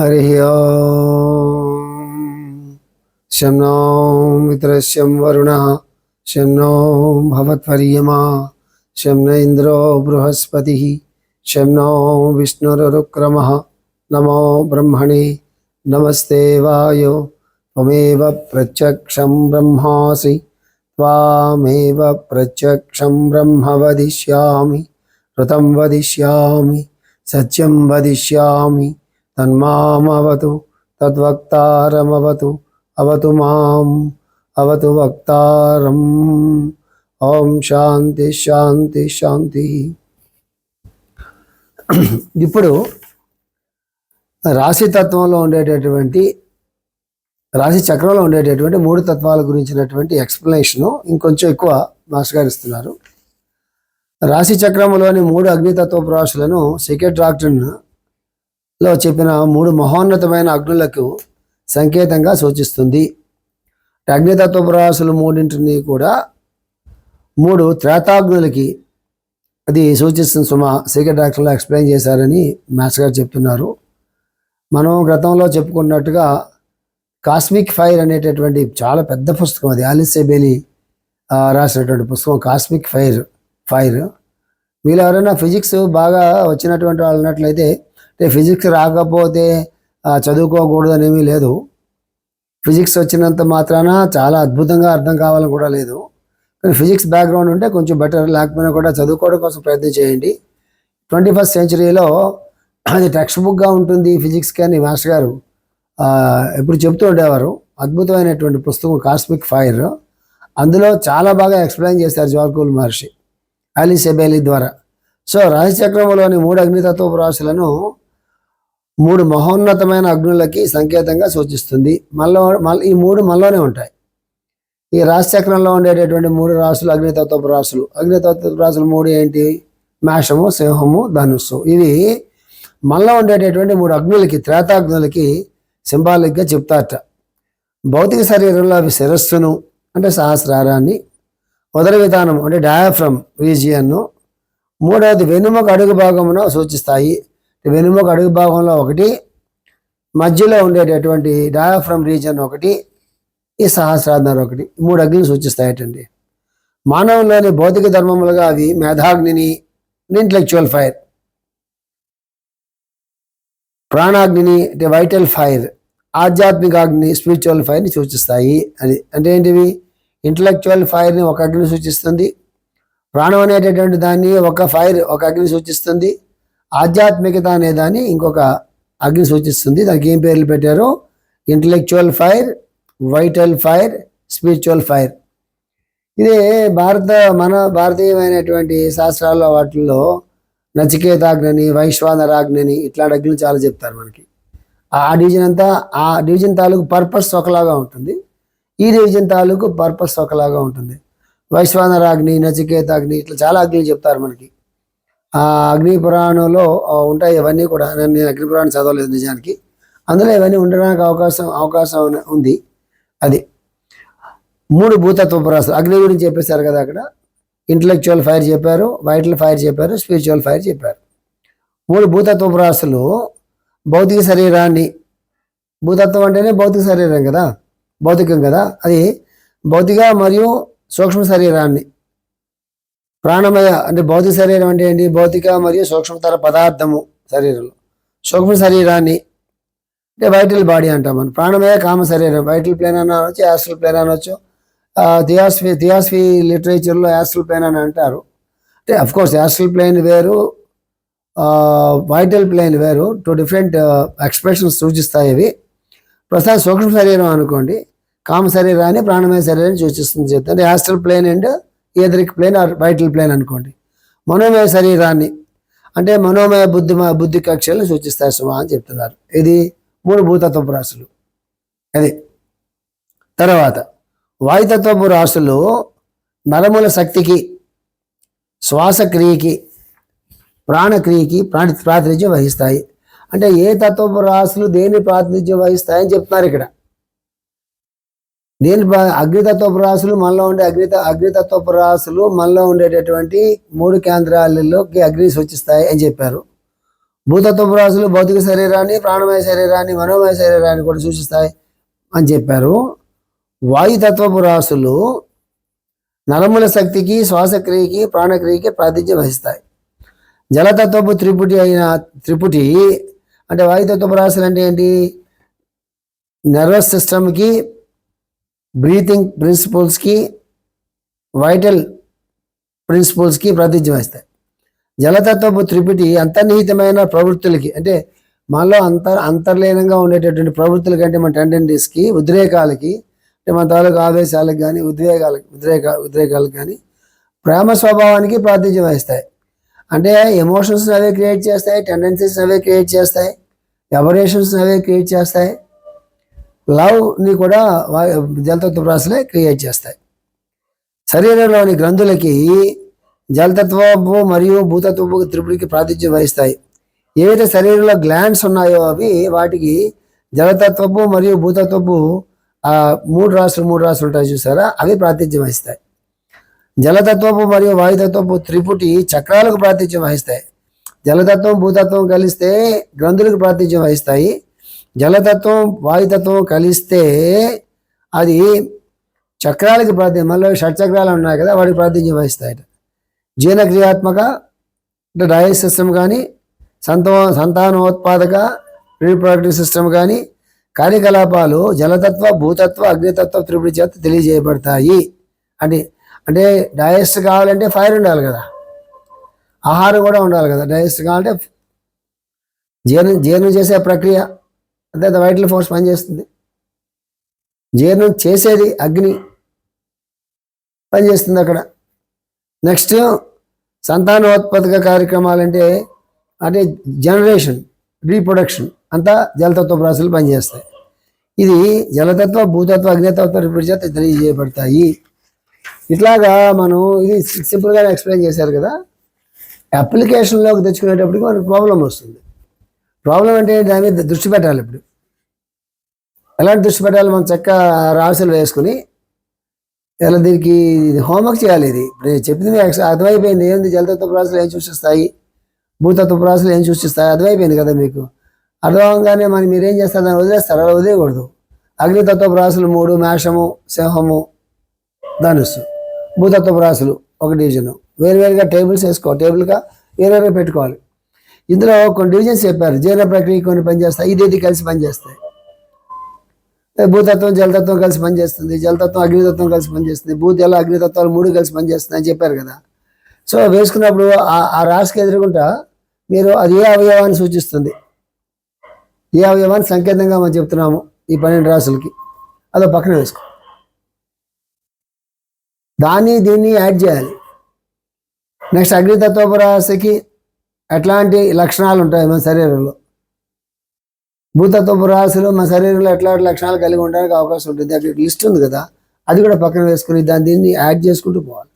हरिः शं नो मित्रस्यं वरुणः, शं नो भवत्वर्यमा शं न इन्द्रो बृहस्पतिः, शं नो विष्णुरुक्रमः। नमो ब्रह्मणे, नमस्ते वायो। त्वमेव प्रत्यक्षं ब्रह्मासि, त्वामेव प्रत्यक्षं ब्रह्म वदिष्यामि, ऋतं वदिष्यामि, सत्यं वदिष्यामि। తన్మామవతు తద్వక్తారమవతు అవతు మాం అవతు వక్తారం. ఓం శాంతి శాంతి శాంతి. ఇప్పుడు రాశితత్వంలో ఉండేటటువంటి రాశి చక్రంలో ఉండేటటువంటి మూడు తత్వాల గురించినటువంటి ఎక్స్ప్లెనేషను ఇంకొంచెం ఎక్కువ మాస్టర్ ఇస్తున్నారు రాశి చక్రంలోని మూడు అగ్నితత్వ ప్రవాసులను సెకెట్ డాక్టర్ లో చెప్పిన మూడు మహోన్నతమైన అగ్నులకు సంకేతంగా సూచిస్తుంది. అగ్నితత్వ మూడింటిని కూడా మూడు త్రేతాగ్నులకి అది సూచిస్తుంది సుమా. సీక్రెట్ డాక్టర్లో ఎక్స్ప్లెయిన్ చేశారని మాస్టర్ గారు చెప్తున్నారు. మనం గతంలో చెప్పుకున్నట్టుగా కాస్మిక్ ఫైర్ అనేటటువంటి చాలా పెద్ద పుస్తకం అది. ఆలిస్ సెబేలి రాసినటువంటి పుస్తకం కాస్మిక్ ఫైర్ ఫైర్. వీళ్ళు ఎవరైనా ఫిజిక్స్ బాగా వచ్చినటువంటి వాళ్ళు ఉన్నట్లయితే అంటే ఫిజిక్స్ రాకపోతే ఆ, చదువుకోకూడదు లేదు. ఫిజిక్స్ వచ్చినంత మాత్రాన చాలా అద్భుతంగా అర్థం కావాలని కూడా లేదు. కానీ ఫిజిక్స్ బ్యాక్గ్రౌండ్ ఉంటే కొంచెం బెటర్ లేకపోయినా కూడా చదువుకోవడం కోసం ప్రయత్నం చేయండి. ట్వంటీ ఫస్ట్ సెంచరీలో అది టెక్స్ట్ బుక్గా ఉంటుంది ఫిజిక్స్ కానీ మాస్టర్ గారు ఎప్పుడు చెప్తూ ఉండేవారు. అద్భుతమైనటువంటి పుస్తకం కాస్మిక్ ఫైర్. అందులో చాలా బాగా ఎక్స్ప్లెయిన్ చేశారు జోర్కూల్ మహర్షి అలీ సెబేలి ద్వారా. సో రాశిచక్రంలోని మూడు అగ్నితత్వ రాశులను మూడు మహోన్నతమైన అగ్నులకి సంకేతంగా సూచిస్తుంది. మళ్ళీ మళ్ళీ ఈ మూడు మనలోనే ఉంటాయి. ఈ రాశిచక్రంలో ఉండేటటువంటి మూడు రాసులు అగ్నితత్వపు రాసులు అగ్నితత్వపు రాసులు మూడు ఏంటి? మేషము సింహము ధనుస్సు. ఇవి మనలో ఉండేటటువంటి మూడు అగ్నులకి త్రేతాగ్నులకి సింబాలిక్గా చెప్తారట. భౌతిక శరీరంలో అవి శిరస్సును అంటే సహస్రారాన్ని ఉదర విధానం అంటే డయాఫ్రమ్ రీజియన్ను మూడవది వెనుముక అడుగు భాగమును సూచిస్తాయి. వెనుముక అడుగు భాగంలో ఒకటి మధ్యలో ఉండేటటువంటి డయాఫ్రమ్ రీజన్ ఒకటి ఈ సహస్రాధార ఒకటి. మూడు అగ్నిని సూచిస్తాయటండి. మానవుల్లోని భౌతిక ధర్మములుగా అవి మేధాగ్నిని ఇంటలెక్చువల్ ఫైర్ ప్రాణాగ్నిని అంటే వైటల్ ఫైర్ ఆధ్యాత్మిక అగ్ని స్పిరిచువల్ ఫైర్ని సూచిస్తాయి. అది అంటే ఏంటివి? ఇంటలెక్చువల్ ఫైర్ని ఒక అగ్ని సూచిస్తుంది. ప్రాణం అనేటటువంటి దాన్ని ఒక ఫైర్ ఒక అగ్ని సూచిస్తుంది. ఆధ్యాత్మికత అనే దాన్ని ఇంకొక అగ్ని సూచిస్తుంది. దానికి ఏం పేర్లు పెట్టారు? Intellectual fire vital fire spiritual fire ఇది భారత మన భారతీయమైనటువంటి శాస్త్రాల్లో వాటిల్లో నచికేతాగ్ని వైశ్వానరాగ్ని ఇట్లాంటి అగ్ని చాలా చెప్తారు మనకి. ఆ డివిజన్ అంతా ఆ డివిజన్ తాలూకు పర్పస్ ఒకలాగా ఉంటుంది. ఈ డివిజన్ తాలూకు పర్పస్ ఒకలాగా ఉంటుంది. వైశ్వానరాగ్ని నచికేతాగ్ని ఇట్లా చాలా అగ్ని చెప్తారు మనకి. అగ్నిపురాణంలో ఉంటాయి ఇవన్నీ కూడా. నేను అగ్నిపురాణం అగ్ని చదవలేదు నిజానికి. అందులో ఇవన్నీ ఉండడానికి అవకాశం అవకాశం ఉంది. అది. మూడు భూతత్వ రాశులు అగ్ని గురించి చెప్పేశారు కదా అక్కడ. ఇంటలెక్చువల్ ఫైర్ చెప్పారు వైటల్ ఫైర్ చెప్పారు స్పిరిచువల్ ఫైర్ చెప్పారు. మూడు భూతత్వ రాశులు భౌతిక శరీరాన్ని భూతత్వం అంటేనే భౌతిక శరీరం కదా. భౌతికం కదా. అది భౌతిక మరియు సూక్ష్మ శరీరాన్ని ప్రాణమయ అంటే భౌతిక శరీరం అంటే ఏంటి? భౌతిక మరియు సూక్ష్మతర పదార్థము శరీరంలో. సూక్ష్మ శరీరాన్ని అంటే వైటల్ బాడీ అంటాం మనం. ప్రాణమయ కామ శరీరం. వైటల్ ప్లేన్ అని అనొచ్చు యాస్ట్రల్ ప్లేన్ అనొచ్చు. థియాస్ఫీ థియాస్ఫీ లిటరేచర్లో యాస్ట్రల్ ప్లేన్ అని అంటారు. అంటే అఫ్కోర్స్ యాస్ట్రల్ ప్లేన్ వేరు వైటల్ ప్లేన్ వేరు. టూ డిఫరెంట్ ఎక్స్ప్రెషన్స్ సూచిస్తాయి ఇవి. ప్రస్తుతం సూక్ష్మ శరీరం అనుకోండి. కామ శరీరాన్ని ప్రాణమయ శరీరాన్ని సూచిస్తుంది. చెప్తాను astral plane and etheric plane or vital plane అనుకోండి. మనోమయ శరీరాన్ని అంటే మనోమయ బుద్ధి బుద్ధి కక్షలను సూచిస్తాయి సుమా అని చెప్తున్నారు. ఇది మూడు భూతత్వపు రాశులు. అది. తర్వాత వాయుతత్వపు రాశులు నరముల శక్తికి శ్వాసక్రియకి ప్రాణక్రియకి ప్రాణ ప్రాతినిధ్యం వహిస్తాయి. అంటే ఏ తత్వపు రాశులు దేని ప్రాతినిధ్యం వహిస్తాయని చెప్తున్నారు ఇక్కడ. దీని అగ్నితత్వపు రాసులు మనలో ఉండే అగ్నిత అగ్నితత్వపు రాసులు మనలో ఉండేటటువంటి మూడు కేంద్రాలలోకి అగ్ని సూచిస్తాయి అని చెప్పారు. భూతత్వపు రాసులు భౌతిక శరీరాన్ని ప్రాణమయ శరీరాన్ని మనోమయ శరీరాన్ని కూడా సూచిస్తాయి అని చెప్పారు. వాయుతత్వపు రాసులు నరముల శక్తికి శ్వాసక్రియకి ప్రాణక్రియకి ప్రాతిధ్యం వహిస్తాయి. జలతత్వపు త్రిపుటి అయిన త్రిపుటి అంటే వాయుతత్వపు రాసులు అంటే ఏంటి? నర్వస్ సిస్టమ్కి బ్రీతింగ్ ప్రిన్సిపల్స్కి వైటల్ ప్రిన్సిపల్స్కి ప్రాతిధ్యం వేస్తాయి జలతత్వపు త్రిపిటి అంతర్నిహితమైన ప్రవృత్తులకి అంటే మనలో అంతర్ అంతర్లీనంగా ఉండేటటువంటి ప్రవృత్తులకి అంటే మన టెండెన్సీస్కి ఉద్రేకాలకి అంటే మన తాలూకు ఆవేశాలకు కానీ ఉద్వేగాలకు ఉద్రేక ఉద్రేకాలకు కానీ ప్రేమ స్వభావానికి ప్రాతిధ్యం వహిస్తాయి. అంటే ఎమోషన్స్ అవే క్రియేట్ చేస్తాయి టెండెన్సీస్ అవే క్రియేట్ చేస్తాయి ఎవరేషన్స్ అవే క్రియేట్ చేస్తాయి లవ్ని కూడా జలతత్వ రాశులే క్రియేట్ చేస్తాయి. శరీరంలోని గ్రంథులకి జలతత్వపు మరియు భూతత్వపు త్రిపుడికి ప్రాతిధ్యం వహిస్తాయి. ఏవైతే శరీరంలో గ్లాండ్స్ ఉన్నాయో అవి వాటికి జలతత్వపు మరియు భూతత్వపు ఆ మూడు రాసులు మూడు రాసులు ఉంటాయి చూసారా? అవి ప్రాతిధ్యం వహిస్తాయి. జలతత్వపు మరియు వాయుతత్వపు త్రిపుటి చక్రాలకు ప్రాతిధ్యం వహిస్తాయి. జలతత్వం భూతత్వం కలిస్తే గ్రంథులకు ప్రాతిధ్యం వహిస్తాయి. జలతత్వం వాయుతత్వం కలిస్తే అది చక్రాలకి ప్రాతినిధ్యం మళ్ళీ షట్చక్రాలు ఉన్నాయి కదా వాటికి ప్రాతినిధ్యం వహిస్తాయట. జీర్ణక్రియాత్మక అంటే డైజెస్ట్ సిస్టమ్ కానీ సంతో సంతానోత్పాదక రీప్రొడక్టివ్ సిస్టమ్ కానీ కార్యకలాపాలు జలతత్వ భూతత్వ అగ్నితత్వ త్రిపుడి చేత తెలియజేయబడతాయి. అంటే అంటే డైజెస్ట్ కావాలంటే ఫైర్ ఉండాలి కదా. ఆహారం కూడా ఉండాలి కదా. డైజెస్ట్ కావాలంటే జీర్ణం జీర్ణం చేసే ప్రక్రియ. అంతే వైటల్ ఫోర్స్ పనిచేస్తుంది. జీర్ణం చేసేది అగ్ని పనిచేస్తుంది అక్కడ. నెక్స్ట్ సంతానోత్పత్తిక కార్యక్రమాలు అంటే జనరేషన్ రీప్రొడక్షన్ అంతా జలతత్వ ప్రాసెస్లు పనిచేస్తాయి. ఇది జలతత్వ భూతత్వ అగ్నితత్వ రిపీట్ తెలియజేయబడతాయి. ఇట్లాగా మనం ఇది సింపుల్గానే ఎక్స్ప్లెయిన్ చేశారు కదా. అప్లికేషన్లోకి తెచ్చుకునేటప్పటికి మనకు ప్రాబ్లం వస్తుంది. ప్రాబ్లం అంటే దాని మీద దృష్టి పెట్టాలి ఇప్పుడు. ఎలాంటి దృష్టి పెట్టాలి? మనం చక్క రాసులు వేసుకుని ఇలా దీనికి హోంవర్క్ చేయాలి ఇది. ఇప్పుడు చెప్పింది మీకు అర్థమైపోయింది. ఏంది? జలతత్వ రాశులు ఏం సూచిస్తాయి భూతత్వ రాశులు ఏం సూచిస్తాయి అర్థమైపోయింది కదా మీకు? అర్థవంగానే మనం మీరు ఏం చేస్తారు? దాన్ని వదిలేస్తారు. అలా వదిలేయకూడదు. అగ్నితత్వ ప్రాసులు మూడు మేషము సింహము ధనుస్సు. భూతత్వ రాశులు ఒక డివిజను. వేరువేరుగా టేబుల్స్ వేసుకో టేబుల్గా వేరువేరుగా పెట్టుకోవాలి. ఇందులో కొన్ని డివిజన్స్ చెప్పారు. జీర్ణ ప్రక్రియ కొన్ని పనిచేస్తాయి. ఇది ఇది కలిసి పనిచేస్తాయి. భూతత్వం జలతత్వం కలిసి పనిచేస్తుంది జలతత్వం అగ్నితత్వం కలిసి పనిచేస్తుంది భూ అగ్నితత్వాలు మూడు కలిసి పనిచేస్తుంది అని చెప్పారు కదా. సో వేసుకున్నప్పుడు ఆ- ఆ రాశికి ఎదురుకుంటా మీరు అది ఏ అవయవాన్ని సూచిస్తుంది? ఏ అవయవాన్ని సంకేతంగా మనం చెప్తున్నాము ఈ పన్నెండు రాశులకి? అదో పక్కన వేసుకో. దాన్ని దీన్ని యాడ్ చేయాలి. నెక్స్ట్ అగ్నితత్వపు రాశికి ఎట్లాంటి లక్షణాలు ఉంటాయి మన శరీరంలో? భూతత్వపు రాశులు మన శరీరంలో ఎట్లాంటి లక్షణాలు కలిగి ఉండడానికి అవకాశం ఉంటుంది. అక్కడ లిస్ట్ ఉంది కదా. అది కూడా పక్కన వేసుకుని దాన్ని దీన్ని యాడ్ చేసుకుంటూ పోవాలి.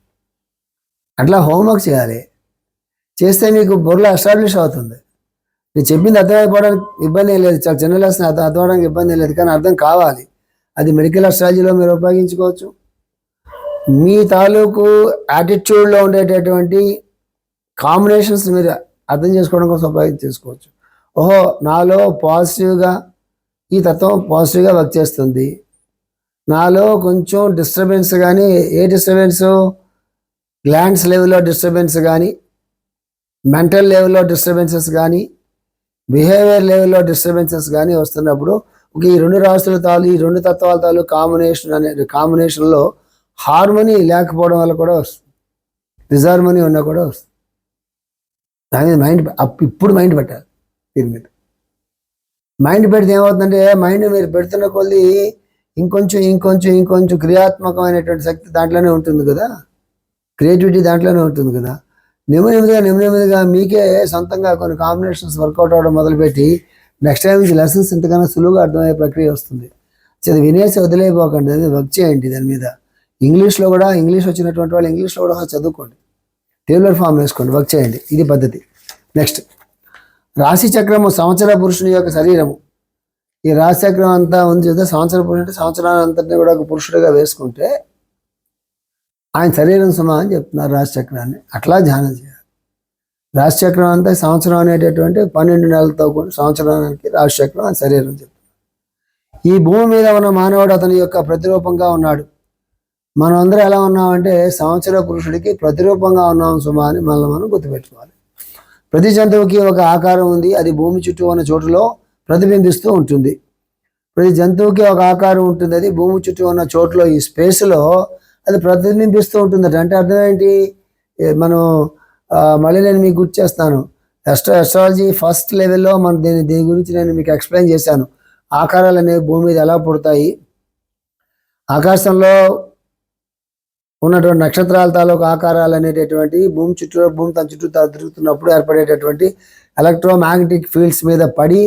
అట్లా హోంవర్క్ చేయాలి. చేస్తే మీకు బుర్రలో ఎస్టాబ్లిష్ అవుతుంది. నేను చెప్పింది అర్థమైపోవడానికి ఇబ్బంది లేదు. చాలా చిన్న లెసన్ అర్థం అర్థమవడానికి ఇబ్బంది లేదు. కానీ అర్థం కావాలి. అది మెడికల్ అస్ట్రాలజీలో మీరు ఉపయోగించుకోవచ్చు. మీ తాలూకు యాటిట్యూడ్లో ఉండేటటువంటి కాంబినేషన్స్ మీరు అర్థం చేసుకోవడం కోసం ఉపయోగించి చేసుకోవచ్చు ఓహో నాలో పాజిటివ్గా ఈ తత్వం పాజిటివ్గా వర్క్ చేస్తుంది. నాలో కొంచెం డిస్టర్బెన్స్ కానీ ఏ డిస్టర్బెన్స్ గ్లాండ్స్ లెవెల్లో డిస్టర్బెన్స్ కానీ మెంటల్ లెవెల్లో డిస్టర్బెన్సెస్ కానీ బిహేవియర్ లెవెల్లో డిస్టర్బెన్సెస్ కానీ వస్తున్నప్పుడు ఒక ఈ రెండు రాష్ట్రాల తాలు ఈ రెండు తత్వాల తాలు కాంబినేషన్ అనే కాంబినేషన్లో హార్మోనీ లేకపోవడం వల్ల కూడా వస్తుంది. డిజార్మనీ ఉన్నా కూడా వస్తుంది. దాని మైండ్ అప్ ఇప్పుడు మైండ్ పెట్టాలి. దీని మీద. మైండ్ పెడితే ఏమవుతుందంటే మైండ్ మీరు పెడుతున్న కొద్దీ ఇంకొంచెం ఇంకొంచెం ఇంకొంచెం క్రియాత్మకమైనటువంటి శక్తి దాంట్లోనే ఉంటుంది కదా. క్రియేటివిటీ దాంట్లోనే ఉంటుంది కదా. నెమ్మది నెమ్మదిగా నెమ్మది నెమ్మదిగా మీకే సొంతంగా కొన్ని కాంబినేషన్స్ వర్కౌట్ అవ్వడం మొదలుపెట్టి నెక్స్ట్ టైం నుంచి లెసన్స్ ఇంతకన్నా సులువుగా అర్థమయ్యే ప్రక్రియ వస్తుంది. అది వినేసి వదిలేయపోకండి అది వర్క్ చేయండి దాని మీద. ఇంగ్లీష్లో కూడా ఇంగ్లీష్ వచ్చినటువంటి వాళ్ళు ఇంగ్లీష్లో కూడా చదువుకోండి. టేబులర్ ఫామ్ వేసుకోండి వర్క్ చేయండి. ఇది పద్ధతి. నెక్స్ట్ రాశి చక్రము సంవత్సర పురుషుని యొక్క శరీరము. ఈ రాశి చక్రం అంతా ఉంది కదా సంవత్సర పురుషుడు అంటే సంవత్సరాన్ని అంతటిని కూడా ఒక పురుషుడిగా వేసుకుంటే ఆయన శరీరం సమా అని చెప్తున్నారు రాశి చక్రాన్ని. అట్లా ధ్యానం చేయాలి. రాశిచక్రం అంతా సంవత్సరం అనేటటువంటి పన్నెండు నెలలతో కూడిన సంవత్సరానికి రాశిచక్రం అని శరీరం చెప్తున్నారు. ఈ భూమి మీద ఉన్న మానవుడు అతని యొక్క ప్రతిరూపంగా ఉన్నాడు. మనం అందరూ ఎలా ఉన్నామంటే సంవత్సర పురుషుడికి ప్రతిరూపంగా ఉన్నాం సుమా అని మనల్ని మనం గుర్తుపెట్టుకోవాలి. ప్రతి జంతువుకి ఒక ఆకారం ఉంది. అది భూమి చుట్టూ ఉన్న చోటులో ప్రతిబింబిస్తూ ఉంటుంది. ప్రతి జంతువుకి ఒక ఆకారం ఉంటుంది. అది భూమి చుట్టూ ఉన్న చోటులో ఈ స్పేస్లో అది ప్రతిబింబిస్తూ ఉంటుంది అంటే అర్థం ఏంటి? మనం మళ్ళీ నేను మీకు గుర్తు చేస్తాను. ఎస్ట్రా ఎస్ట్రాలజీ ఫస్ట్ లెవెల్లో మన దీని దీని గురించి నేను మీకు ఎక్స్ప్లెయిన్ చేశాను. ఆకారాలు అనేవి భూమి మీద ఎలా పుడతాయి? ఆకాశంలో ఉన్నటువంటి నక్షత్రాల తాలూకు ఆకారాలు అనేటటువంటి భూమి చుట్టూ భూమి తన చుట్టూ తిరుగుతున్నప్పుడు ఏర్పడేటటువంటి ఎలక్ట్రోమాగ్నెటిక్ ఫీల్డ్స్ మీద పడి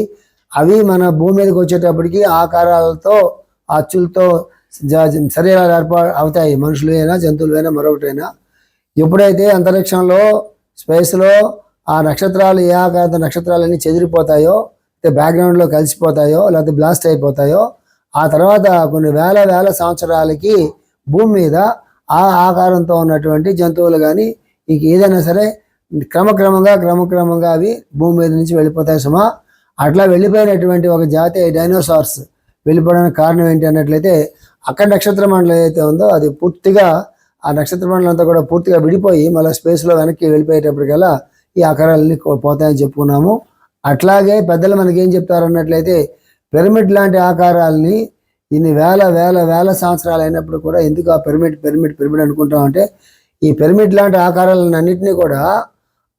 అవి మన భూమి మీదకి వచ్చేటప్పటికి ఆకారాలతో అచ్చులతో శరీరాలు ఏర్పా అవుతాయి. మనుషులైనా జంతువులైనా మరొకటైనా. ఎప్పుడైతే అంతరిక్షంలో స్పేస్లో ఆ నక్షత్రాలు ఏ ఆకార నక్షత్రాలన్నీ చెదిరిపోతాయో బ్యాక్గ్రౌండ్లో కలిసిపోతాయో లేకపోతే బ్లాస్ట్ అయిపోతాయో ఆ తర్వాత కొన్ని వేల వేల సంవత్సరాలకి భూమి మీద ఆ ఆకారంతో ఉన్నటువంటి జంతువులు కానీ ఇంక ఏదైనా సరే క్రమక్రమంగా క్రమక్రమంగా అవి భూమి మీద నుంచి వెళ్ళిపోతాయి సుమా. అట్లా వెళ్ళిపోయినటువంటి ఒక జాతి డైనోసార్స్ వెళ్ళిపోవడానికి కారణం ఏంటి అన్నట్లయితే అక్కడ నక్షత్ర మండలం ఏదైతే ఉందో అది పూర్తిగా ఆ నక్షత్ర మండలం అంతా కూడా పూర్తిగా విడిపోయి మళ్ళీ స్పేస్లో వెనక్కి వెళ్ళిపోయేటప్పటికల్లా ఈ ఆకారాలన్నీ పోతాయని చెప్పుకున్నాము. అట్లాగే పెద్దలు మనకి ఏం చెప్తారు అన్నట్లయితే పిరమిడ్ లాంటి ఆకారాలని ఇన్ని వేల వేల వేల సంవత్సరాలు అయినప్పుడు కూడా ఎందుకు ఆ పిరమిడ్ పిరమిడ్ పిరమిడ్ అనుకుంటామంటే ఈ పిరమిడ్ లాంటి ఆకారాలన్నింటినీ కూడా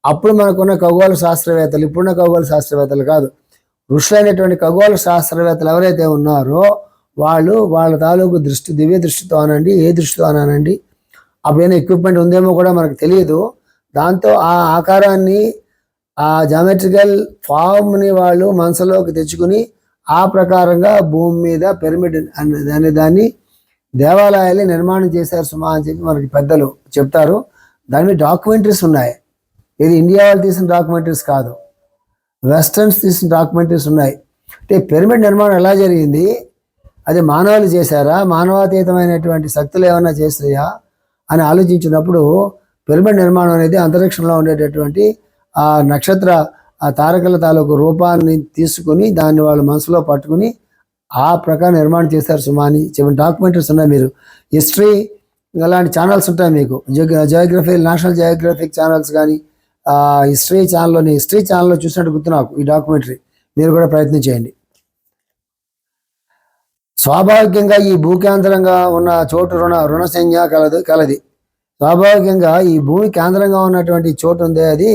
అప్పుడు మనకున్న ఖగోళ శాస్త్రవేత్తలు ఇప్పుడున్న ఖగోళ శాస్త్రవేత్తలు కాదు. ఋషులైనటువంటి ఖగోళ శాస్త్రవేత్తలు ఎవరైతే ఉన్నారో వాళ్ళు వాళ్ళ తాలూకు దృష్టి దివ్య దృష్టితో అనండి ఏ దృష్టితో అనండి అప్పుడైనా ఎక్విప్మెంట్ ఉందేమో కూడా మనకు తెలియదు. దాంతో ఆ ఆకారాన్ని ఆ జామెట్రికల్ ఫామ్ని వాళ్ళు మనసులోకి తెచ్చుకుని ఆ ప్రకారంగా భూమి మీద పిరమిడ్ అనే దాన్ని దేవాలయాలు నిర్మాణం చేశారు సుమా అని చెప్పి మనకి పెద్దలు చెప్తారు. దాని మీద డాక్యుమెంటరీస్ ఉన్నాయి. ఇది ఇండియా వాళ్ళు తీసిన డాక్యుమెంటరీస్ కాదు. వెస్టర్న్స్ తీసిన డాక్యుమెంటరీస్ ఉన్నాయి. అంటే పిరమిడ్ నిర్మాణం ఎలా జరిగింది? అది మానవులు చేశారా? మానవాతీతమైనటువంటి శక్తులు ఏమైనా చేసాయా అని ఆలోచించినప్పుడు పిరమిడ్ నిర్మాణం అనేది అంతరిక్షంలో ఉండేటటువంటి ఆ నక్షత్ర ఆ తారకల తాలూకు రూపాన్ని తీసుకుని దాన్ని వాళ్ళ మనసులో పట్టుకుని ఆ ప్రకారం నిర్మాణం చేశారు సుమా అని చెప్పిన డాక్యుమెంటరీస్ ఉన్నాయి మీరు. హిస్టరీ అలాంటి ఛానల్స్ ఉంటాయి మీకు. జియోగ్రఫీ నేషనల్ జియోగ్రఫిక్ ఛానల్స్ కానీ హిస్టరీ ఛానల్లోని హిస్టరీ ఛానల్లో చూసినట్టు గుర్తు నాకు ఈ డాక్యుమెంటరీ. మీరు కూడా ప్రయత్నం చేయండి. స్వాభావికంగా ఈ భూకేంద్రంగా ఉన్న చోటు రుణ రుణ సంజ్ఞ కలదు కలది. స్వాభావికంగా ఈ భూమి కేంద్రంగా ఉన్నటువంటి చోటు ఉందే అది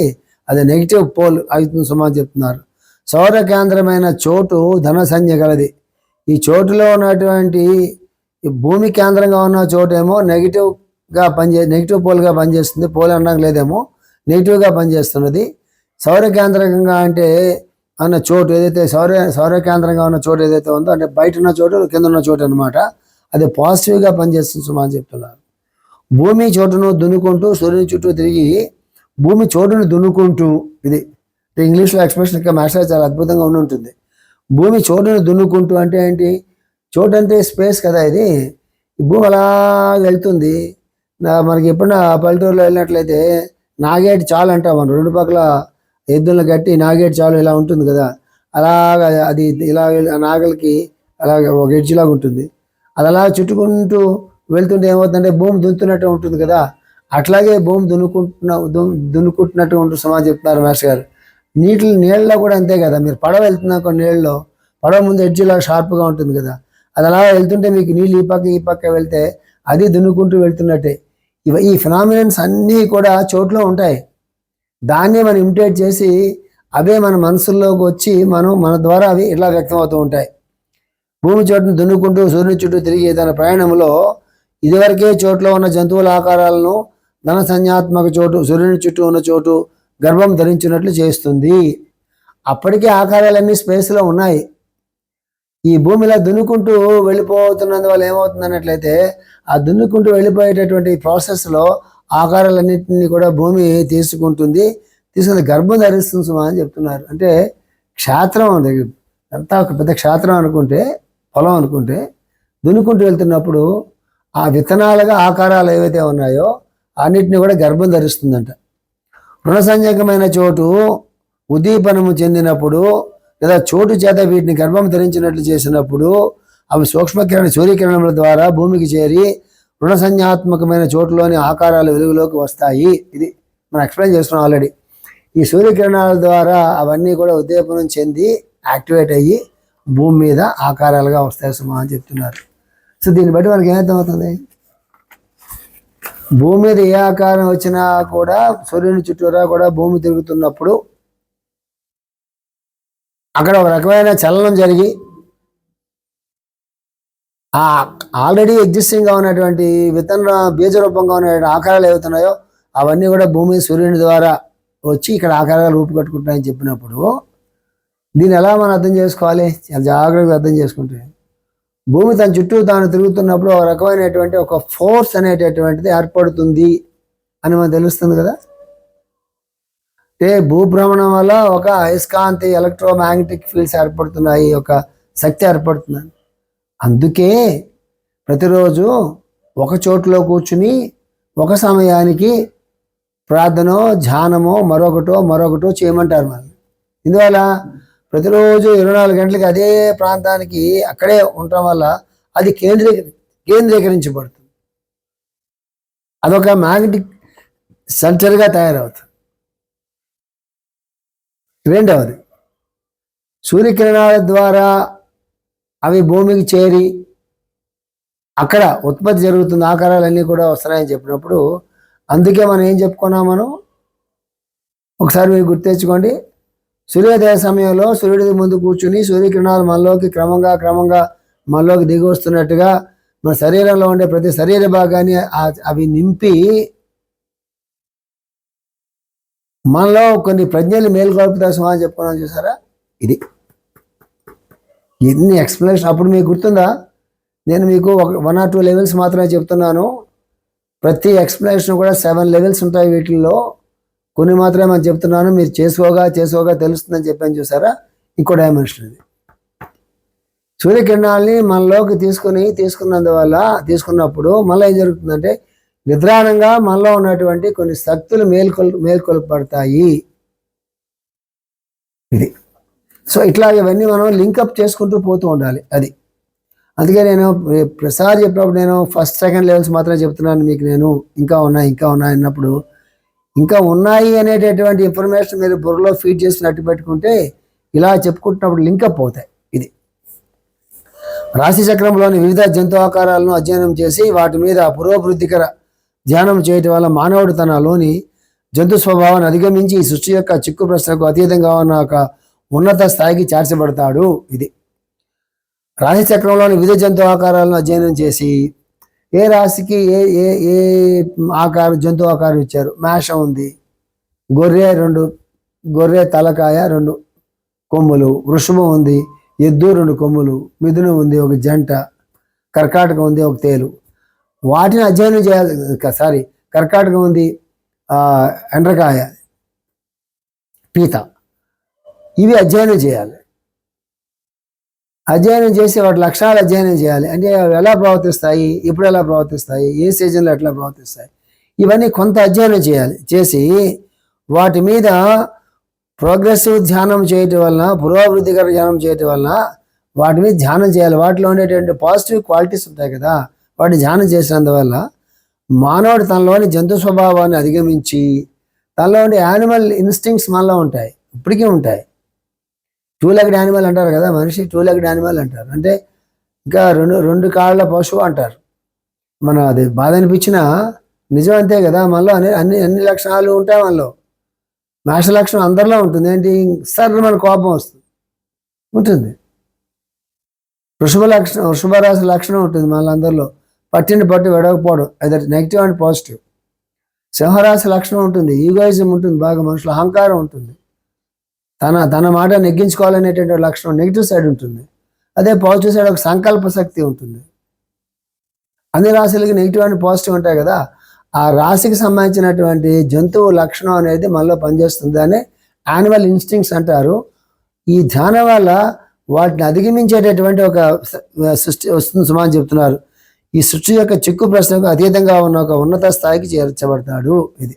అది నెగిటివ్ పోల్ అవుతుంది సుమా చెప్తున్నారు. సౌర కేంద్రమైన చోటు ధన సంజ్ఞ గలది. ఈ చోటులో ఉన్నటువంటి భూమి కేంద్రంగా ఉన్న చోటేమో నెగిటివ్గా పనిచే నెగిటివ్ పోల్గా పనిచేస్తుంది. పోల్ అనడానికి లేదేమో నెగిటివ్గా పనిచేస్తున్నది. సౌర కేంద్రంగా అంటే అన్న చోటు ఏదైతే సౌర సౌర కేంద్రంగా ఉన్న చోటు ఏదైతే ఉందో అంటే బయట ఉన్న చోటు కింద ఉన్న చోటు అనమాట అది పాజిటివ్గా పనిచేస్తుంది సుమా అని చెప్తున్నారు. భూమి చోటును దున్నుకుంటూ సూర్యుని చుట్టూ తిరిగి భూమి చోటును దున్నుకుంటూ ఇది ఇంగ్లీష్లో ఎక్స్ప్రెషన్ ఇంకా మాస్టర్ చాలా అద్భుతంగా ఉండి ఉంటుంది. భూమి చోటును దున్నుకుంటూ అంటే ఏంటి? చోటు అంటే స్పేస్ కదా ఇది. భూమి అలా వెళ్తుంది. మనకి ఎప్పుడైనా పల్లెటూరులో వెళ్ళినట్లయితే నాగేటి చాలు అంటాం మనం. రెండు పక్కల ఎద్దులను కట్టి నాగేటి చాలు ఇలా ఉంటుంది కదా. అలాగా అది ఇలా నాగలికి అలాగ ఒక ఎడ్జిలాగా ఉంటుంది. అది అలా చుట్టుకుంటూ వెళ్తుంటే ఏమవుతుందంటే భూమి దున్నుతున్నట్టు ఉంటుంది కదా. అట్లాగే భూమి దున్నుకుంటున్న దున్నుకుంటున్నట్టు ఉంటూ సమాజం చెప్తున్నారు మాస్టర్ గారు. నీటి నీళ్ళలో కూడా అంతే కదా మీరు పడవ వెళ్తున్నాక నీళ్ళలో పడవ ముందు ఎడ్జిలా షార్ప్గా ఉంటుంది కదా. అది అలా వెళ్తుంటే మీకు నీళ్ళు ఈ పక్క ఈ పక్క వెళ్తే అది దున్నుకుంటూ వెళ్తున్నట్టే. ఇవ ఈ ఫినామినన్స్ అన్నీ కూడా చోట్లో ఉంటాయి. దాన్నే మనం ఇమిటేట్ చేసి అవే మన మనసుల్లోకి వచ్చి మనం మన ద్వారా అవి ఇలా వ్యక్తం అవుతూ ఉంటాయి. భూమి చోటును దున్నుకుంటూ సూర్యుని చుట్టూ తిరిగే తన ప్రయాణంలో ఇదివరకే చోట్లో ఉన్న జంతువుల ఆకారాలను ధన సంజ్ఞాత్మక చోటు సూర్యుని చుట్టూ ఉన్న చోటు గర్భం ధరించినట్లు చేస్తుంది. అప్పటికే ఆకారాలన్నీ స్పేస్లో ఉన్నాయి. ఈ భూమిలో దున్నుకుంటూ వెళ్ళిపోతున్నందువల్ల ఏమవుతుంది అన్నట్లయితే ఆ దున్నుకుంటూ వెళ్ళిపోయేటటువంటి ప్రాసెస్లో ఆకారాలన్నింటినీ కూడా భూమి తీసుకుంటుంది. తీసుకుని గర్భం ధరిస్తుంది సుమా అని చెప్తున్నారు. అంటే క్షేత్రం ఉంది అంతా ఒక పెద్ద క్షేత్రం అనుకుంటే పొలం అనుకుంటే దున్నుకుంటూ వెళ్తున్నప్పుడు ఆ విత్తనాలుగా ఆకారాలు ఏవైతే ఉన్నాయో అన్నిటిని కూడా గర్భం ధరిస్తుందంట. రుణసంజకమైన చోటు ఉద్దీపనము చెందినప్పుడు లేదా చోటు చేత వీటిని గర్భం ధరించినట్లు చేసినప్పుడు అవి సూక్ష్మకిరణ సూర్యకిరణముల ద్వారా భూమికి చేరి రుణసంజ్ఞాత్మకమైన చోటులోని ఆకారాలు వెలుగులోకి వస్తాయి. ఇది మనం ఎక్స్ప్లెయిన్ చేస్తున్నాం ఆల్రెడీ ఈ సూర్యకిరణాల ద్వారా అవన్నీ కూడా ఉద్దీపనం చెంది యాక్టివేట్ అయ్యి భూమి మీద ఆకారాలుగా వస్తాయి సుమా అని చెప్తున్నారు. సో దీన్ని బట్టి మనకి ఏమర్థమవుతుంది? భూమి మీద ఏ ఆకారం వచ్చినా కూడా సూర్యుని చుట్టూరా కూడా భూమి తిరుగుతున్నప్పుడు అక్కడ ఒక రకమైన చలనం జరిగి ఆ ఆల్రెడీ ఎగ్జిస్టింగ్గా ఉన్నటువంటి విత్తన బీజ రూపంగా ఉన్నటువంటి ఆకారాలు ఏవైతున్నాయో అవన్నీ కూడా భూమి సూర్యుని ద్వారా వచ్చి ఇక్కడ ఆకారాలు రూపుకట్టుకుంటాయని చెప్పినప్పుడు దీన్ని ఎలా మనం అర్థం చేసుకోవాలి? చాలా జాగ్రత్తగా అర్థం చేసుకుంటే. భూమి తన చుట్టూ తాను తిరుగుతున్నప్పుడు ఒక రకమైనటువంటి ఒక ఫోర్స్ అనేటటువంటిది ఏర్పడుతుంది అని మనకు తెలుస్తుంది కదా? అంటే భూభ్రమణం వల్ల ఒక అయస్కాంతి ఎలక్ట్రోమాగ్నెటిక్ ఫీల్డ్స్ ఏర్పడుతున్నాయి ఒక శక్తి ఏర్పడుతుంది అందుకే ప్రతిరోజు ఒక చోటులో కూర్చుని ఒక సమయానికి ప్రార్థనో ధ్యానమో మరొకటో మరొకటో చేయమంటారు మనల్ని. ఇందువల్ల ప్రతిరోజు ఇరవై నాలుగు గంటలకి అదే ప్రాంతానికి అక్కడే ఉండటం వల్ల అది కేంద్రీకరి కేంద్రీకరించబడుతుంది. అదొక మ్యాగ్నెటిక్ సెంటర్గా తయారవుతుంది. రెండవది సూర్యకిరణాల ద్వారా అవి భూమికి చేరి అక్కడ ఉత్పత్తి జరుగుతున్న ఆకారాలన్నీ కూడా వస్తున్నాయని చెప్పినప్పుడు అందుకే మనం ఏం చెప్పుకున్నాం మనం? ఒకసారి మీరు గుర్తెచ్చుకోండి సూర్యోదయ సమయంలో సూర్యుడి ముందు కూర్చుని సూర్యకిరణాలు మనలోకి క్రమంగా క్రమంగా మనలోకి దిగి వస్తున్నట్టుగా మన శరీరంలో ఉండే ప్రతి శరీర భాగాన్ని అవి నింపి మనలో కొన్ని ప్రజ్ఞలు మేల్కొల్పుతా సుమా అని చెప్పుకున్నాం చూసారా? ఇది. ఎన్ని ఎక్స్ప్లెనేషన్ అప్పుడు మీకు గుర్తుందా? నేను మీకు ఒక వన్ ఆర్ టూ లెవెల్స్ మాత్రమే చెప్తున్నాను. ప్రతి ఎక్స్ప్లెనేషన్ కూడా సెవెన్ లెవెల్స్ ఉంటాయి వీటిల్లో. కొన్ని మాత్రమే మనం చెప్తున్నాను మీరు చేసుకోగా చేసుకోగా తెలుస్తుందని చెప్పాను చూసారా? ఇంకో డైమెన్షన్ ఇది సూర్యకిరణాలని మనలోకి తీసుకుని తీసుకున్నందువల్ల తీసుకున్నప్పుడు మళ్ళీ ఏం జరుగుతుందంటే నిద్రాణంగా మనలో ఉన్నటువంటి కొన్ని శక్తులు మేల్కొల్ మేల్కొల్పడతాయి ఇది. సో ఇట్లా ఇవన్నీ మనం లింకప్ చేసుకుంటూ పోతూ ఉండాలి అది. అందుకే నేను ప్రసాద్ చెప్పినప్పుడు నేను ఫస్ట్ సెకండ్ లెవెల్స్ మాత్రమే చెప్తున్నాను మీకు నేను ఇంకా ఉన్నాయి ఇంకా ఉన్నాయి అన్నప్పుడు ఇంకా ఉన్నాయి అనేటటువంటి ఇన్ఫర్మేషన్ మీరు బుర్రలో ఫీడ్ చేసి నట్టు పెట్టుకుంటే ఇలా చెప్పుకుంటున్నప్పుడు లింకప్ అవుతాయి. ఇది. రాశి చక్రంలోని వివిధ జంతు ఆకారాలను అధ్యయనం చేసి వాటి మీద పురోభివృద్ధికర ధ్యానం చేయటం వల్ల మానవుడు తనలోని జంతు స్వభావాన్ని అధిగమించి ఈ సృష్టి యొక్క చిక్కు ప్రశ్నకు అతీతంగా ఉన్న ఒక ఉన్నత స్థాయికి చేర్చబడతాడు. ఇది. రాశి చక్రంలోని వివిధ జంతు ఆకారాలను అధ్యయనం చేసి ఏ రాశికి ఏ ఏ ఏ ఆకారం జంతు ఆకారం ఇచ్చారు? మేషం ఉంది. గొర్రె రెండు గొర్రె తలకాయ రెండు కొమ్ములు. వృషభం ఉంది. ఎద్దు రెండు కొమ్ములు. మిథునం ఉంది ఒక జంట. కర్కాటకం ఉంది ఒక తేలు. వాటిని అధ్యయనం చేయాలి. సారీ కర్కాటకం ఉంది ఎండ్రకాయ పీత. ఇవి అధ్యయనం చేయాలి. అధ్యయనం చేసి వాటి లక్షణాలు అధ్యయనం చేయాలి. అంటే అవి ఎలా ప్రవర్తిస్తాయి? ఎప్పుడు ఎలా ప్రవర్తిస్తాయి? ఏ సీజన్లో ఎట్లా ప్రవర్తిస్తాయి? ఇవన్నీ కొంత అధ్యయనం చేయాలి. చేసి వాటి మీద ప్రోగ్రెసివ్ ధ్యానం చేయటం వలన పురోభివృద్ధికర ధ్యానం చేయటం వలన వాటి మీద ధ్యానం చేయాలి. వాటిలో ఉండేటువంటి పాజిటివ్ క్వాలిటీస్ ఉంటాయి కదా వాటిని ధ్యానం చేసినందువల్ల మానవుడు తనలోని జంతు స్వభావాన్ని అధిగమించి తనలో ఉండే యానిమల్ ఇన్స్టింగ్స్ మనలో ఉంటాయి. ఇప్పటికీ ఉంటాయి. టూ లెగ్డ్ యానిమల్ అంటారు కదా మనిషి టూ లెగ్డ్ యానిమల్ అంటారు. అంటే ఇంకా రెండు రెండు కాళ్ళ పశువు అంటారు. మన అది బాధ అనిపించినా నిజం అంతే కదా మనలో అన్ని అన్ని అన్ని లక్షణాలు ఉంటాయి మనలో. మేష లక్షణం అందరిలో ఉంటుంది. ఏంటి? సర్ మన కోపం వస్తుంది. ఉంటుంది. వృషభ లక్షణం వృషభ రాశి లక్షణం ఉంటుంది మనందరిలో పట్టిన పట్టు వెడకపోవడం అదర్ నెగిటివ్ అండ్ పాజిటివ్ సింహరాశి లక్షణం ఉంటుంది. ఈగోయిజం ఉంటుంది బాగా మనుషుల అహంకారం ఉంటుంది. తన తన మాట నెగ్గించుకోవాలనేటువంటి లక్షణం నెగిటివ్ సైడ్ ఉంటుంది. అదే పాజిటివ్ సైడ్ ఒక సంకల్ప శక్తి ఉంటుంది. అన్ని రాశులకి నెగిటివ్ అండ్ పాజిటివ్ ఉంటాయి కదా. ఆ రాశికి సంబంధించినటువంటి జంతువు లక్షణం అనేది మనలో పనిచేస్తుంది అని యానిమల్ ఇన్స్టింగ్స్ అంటారు. ఈ ధ్యానం వల్ల వాటిని అధిగమించేటటువంటి ఒక సృష్టి వస్తుంది సుమా అని చెప్తున్నారు. ఈ సృష్టి యొక్క చిక్కు ప్రశ్నకు అతీతంగా ఉన్న ఒక ఉన్నత స్థాయికి చేర్చబడతాడు ఇది.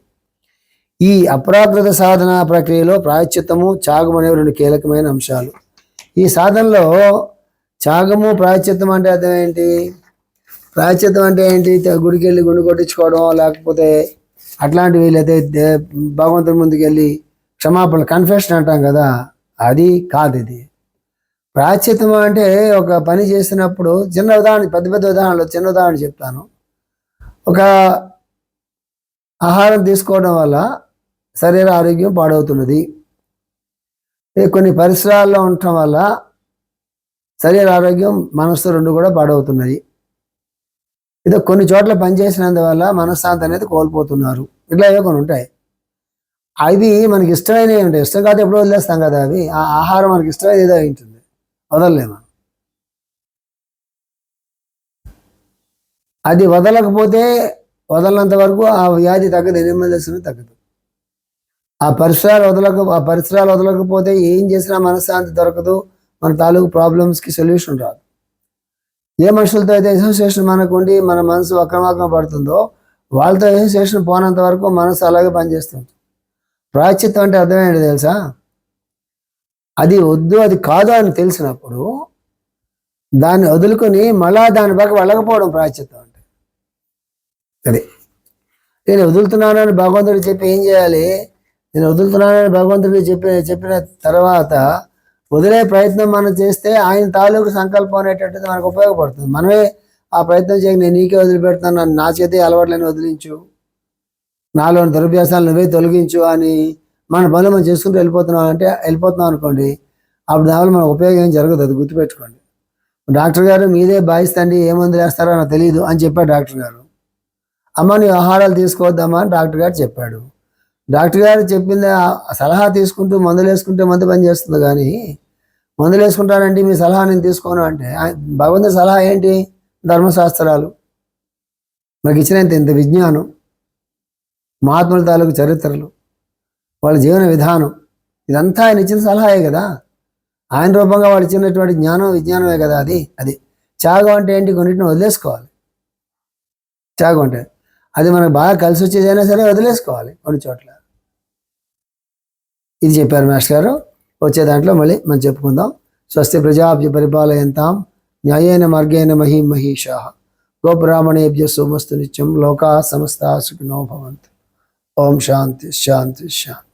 ఈ అప్రాకృత సాధన ప్రక్రియలో ప్రాయశ్చిత్తము త్యాగం అనేవి రెండు కీలకమైన అంశాలు. ఈ సాధనలో త్యాగము ప్రాయశ్చిత్తం అంటే అర్థం ఏంటి? ప్రాయశ్చిత్తం అంటే ఏంటి? గుడికి వెళ్ళి గుండు కొట్టించుకోవడం లేకపోతే అట్లాంటివి లేకపోతే దే- ముందుకు వెళ్ళి క్షమాపణ కన్ఫెషన్ అంటాం కదా అది కాదు ఇది. ప్రాయశ్చిత్తం అంటే ఒక పని చేసినప్పుడు చిన్న ఉదాహరణ పెద్ద పెద్ద ఉదాహరణలు చిన్న ఉదాహరణ చెప్తాను. ఒక ఆహారం తీసుకోవడం వల్ల శరీర ఆరోగ్యం పాడవుతున్నది. కొన్ని పరిసరాల్లో ఉండటం వల్ల శరీర ఆరోగ్యం మనస్సు రెండు కూడా పాడవుతున్నాయి ఇదో కొన్ని చోట్ల పనిచేసినందువల్ల మనశ్శాంతి అనేది కోల్పోతున్నారు. ఇట్లా ఏవో కొన్ని ఉంటాయి. అవి మనకి ఇష్టమైనవి ఉంటాయి ఇష్టం కాదు ఎప్పుడో వదిలేస్తాం కదా అవి. ఆ ఆహారం మనకి ఇష్టమైనది ఏదో ఉంటుంది. వదలలేము అది వదలకపోతే వదలనంత వరకు ఆ వ్యాధి తగ్గదు ఎనిమిది తగ్గదు. ఆ పరిసరాలు వదలక ఆ పరిసరాలు వదలకపోతే ఏం చేసినా మనశ్శాంతి దొరకదు. మన తాలూకు ప్రాబ్లమ్స్కి సొల్యూషన్ రాదు. ఏ మనుషులతో అయితే అసోసియేషన్ మనకు ఉండి మన మనసు అక్రమాక్రమ పడుతుందో వాళ్ళతో అసోసియేషన్ పోనంత వరకు మనసు అలాగే పనిచేస్తుంది. ప్రాయశ్చిత్తం అంటే అర్థమేంటి తెలుసా? అది వద్దు అది కాదు అని తెలిసినప్పుడు దాన్ని వదులుకొని మళ్ళా దాని పక్క వెళ్ళకపోవడం ప్రాయశ్చిత్తం అంటే. అది నేను వదులుతున్నానని భగవంతుడు చెప్పి ఏం చేయాలి? నేను వదులుతున్నానని భగవంతుడు చెప్పి చెప్పిన తర్వాత వదిలే ప్రయత్నం మనం చేస్తే ఆయన తాలూకు సంకల్పం అనేటటువంటిది మనకు ఉపయోగపడుతుంది. మనమే ఆ ప్రయత్నం చేయక నేను నీకే వదిలిపెడతాను నా చేతి అలవాట్లని వదిలించు. నాలోని దురభ్యాసాలు నువ్వే తొలగించు అని మన పనులు మనం చేసుకుంటూ వెళ్ళిపోతున్నాం అంటే వెళ్ళిపోతున్నాం అనుకోండి అప్పుడు దానివల్ల మనకు ఉపయోగం ఏం జరగదు అది గుర్తుపెట్టుకోండి. డాక్టర్ గారు మీదే భావిస్తండి ఏ మందులు వేస్తారో నాకు తెలియదు అని చెప్పాడు డాక్టర్ గారు. అమ్మ నీ ఆహారాలు తీసుకోవద్దమ్మా అని డాక్టర్ గారు చెప్పాడు. డాక్టర్ గారు చెప్పింది ఆ సలహా తీసుకుంటూ మందులు వేసుకుంటే మందు పని చేస్తుంది కానీ మందులు వేసుకుంటానంటే మీ సలహా నేను తీసుకోను అంటే ఆయన- భగవంతుడి సలహా ఏంటి? ధర్మశాస్త్రాలు. మాకు ఇచ్చినంత ఇంత విజ్ఞానం. మహాత్ముల తాలూకు చరిత్రలు. వాళ్ళ జీవన విధానం. ఇదంతా ఆయన ఇచ్చిన సలహాయే కదా. ఆయన రూపంగా వాళ్ళు ఇచ్చినటువంటి జ్ఞానం విజ్ఞానమే కదా అది. అది త్యాగం అంటే ఏంటి? కొన్నిటిని వదిలేసుకోవాలి. త్యాగం అంటే అది మనకు బాగా కలిసి వచ్చేదైనా సరే వదిలేసుకోవాలి కొన్ని చోట్ల. ఇది చెప్పారు మాస్టర్ గారు. వచ్చే దాంట్లో మళ్ళీ మనం చెప్పుకుందాం. స్వస్తి ప్రజాభ్య పరిపాలయంతాం న్యాయేన మార్గేణ మహీ మహిషా. గోబ్రాహ్మణేభ్య సోమస్తు నిత్యం లోకా సమస్త సుఖినో భవంతు. ఓం శాంతి శాంతి శాంతి.